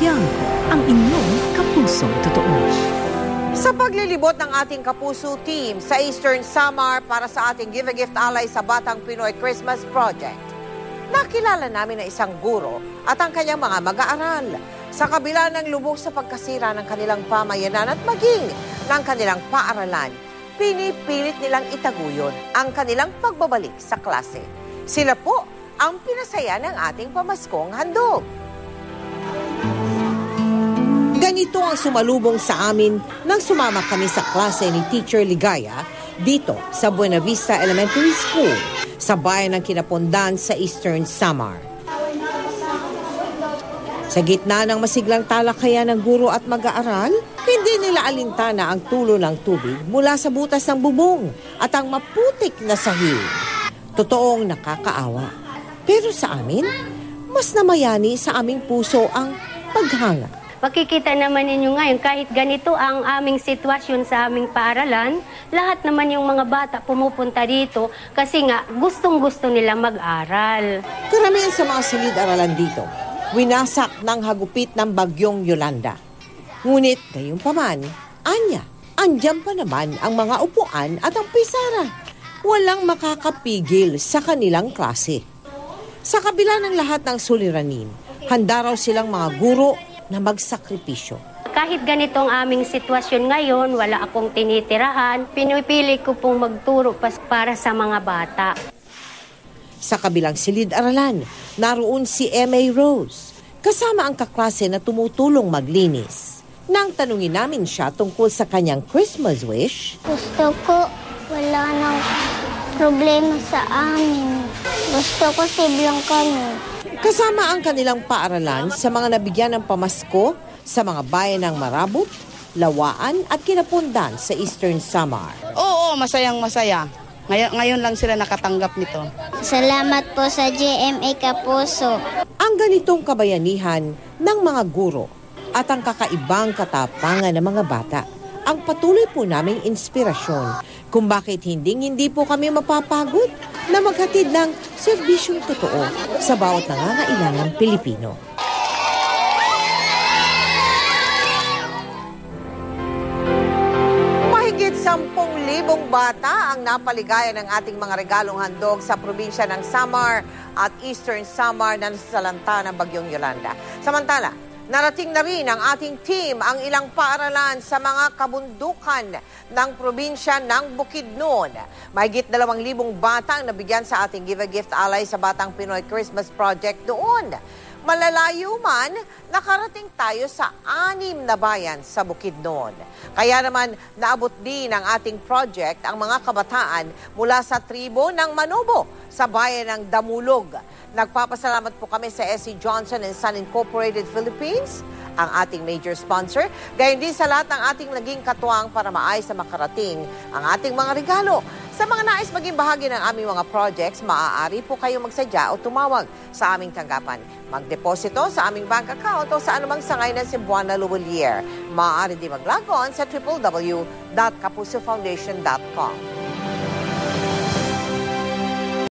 Tiangco, ang inyong kapusong totoo. Sa paglilibot ng ating Kapuso team sa Eastern Samar para sa ating Give a Gift Ally sa Batang Pinoy Christmas Project, nakilala namin na isang guro at ang kanyang mga mag-aaral. Sa kabila ng lubog sa pagkasira ng kanilang pamayanan at maging ng kanilang paaralan, pinipilit nilang itaguyod ang kanilang pagbabalik sa klase. Sila po ang pinasaya ng ating pamaskong handog. Ganito ang sumalubong sa amin nang sumama kami sa klase ni Teacher Ligaya dito sa Buena Vista Elementary School sa bayan ng Kinapondan sa Eastern Samar. Sa gitna ng masiglang talakayan ng guro at mag-aaral, hindi nila alintana ang tulo ng tubig mula sa butas ng bubong at ang maputik na sahig. Totoong nakakaawa. Pero sa amin, mas namayani sa aming puso ang paghanga Makikita naman ninyo ngayon, kahit ganito ang aming sitwasyon sa aming paaralan, lahat naman yung mga bata pumupunta dito kasi nga gustong-gusto nila mag-aral. Karamihan sa mga silid-aralan dito, winasak ng hagupit ng bagyong Yolanda. Ngunit gayon paman, anya, andyan pa naman ang mga upuan at ang pisara. Walang makakapigil sa kanilang klase. Sa kabila ng lahat ng suliranin, handa raw silang mga guro na magsakripisyo. Kahit ganitong aming sitwasyon ngayon, wala akong tinitirahan, pinipili ko pong magturo pas para sa mga bata. Sa kabilang silid-aralan, naroon si M.A. Rose, kasama ang kaklase na tumutulong maglinis. Nang tanungin namin siya tungkol sa kanyang Christmas wish, Gusto ko wala nang problema sa amin. Gusto ko siblang kami. Kasama ang kanilang paaralan sa mga nabigyan ng pamasko sa mga bayan ng Marabot, Lawaan at Kinapundan sa Eastern Samar. Oo, masayang masaya. Ngayon, ngayon lang sila nakatanggap nito. Salamat po sa GMA Kapuso. Ang ganitong kabayanihan ng mga guro at ang kakaibang katapangan ng mga bata ang patuloy po naming inspirasyon kung bakit hindi hindi po kami mapapagod na maghatid ng serbisyong totoo sa bawat nangangailangang Pilipino. Mahigit 10,000 bata ang napaligaya ng ating mga regalong handog sa probinsya ng Samar at Eastern Samar na nasalanta ng Bagyong Yolanda. Samantala, narating na rin ang ating team ang ilang paaralan sa mga kabundukan ng probinsya ng Bukidnon. Mahigit 2,000 bata ang nabigyan sa ating Give a Gift Ally sa Batang Pinoy Christmas Project doon. Malalayo man, nakarating tayo sa anim na bayan sa Bukidnon. Kaya naman, naabot din ng ating project ang mga kabataan mula sa tribo ng Manobo sa bayan ng Damulog. Nagpapasalamat po kami sa SC Johnson and Son Incorporated Philippines, ang ating major sponsor. Gayon din sa lahat ng ating naging katuwang para maayos na makarating ang ating mga regalo. Sa mga nais maging bahagi ng aming mga projects, maaari po kayo magsadya o tumawag sa aming tanggapan. Magdeposito sa aming bank account o sa anumang sangay ng Cebuana Luwalier. Maaari din maglagon sa www.capusofoundation.com.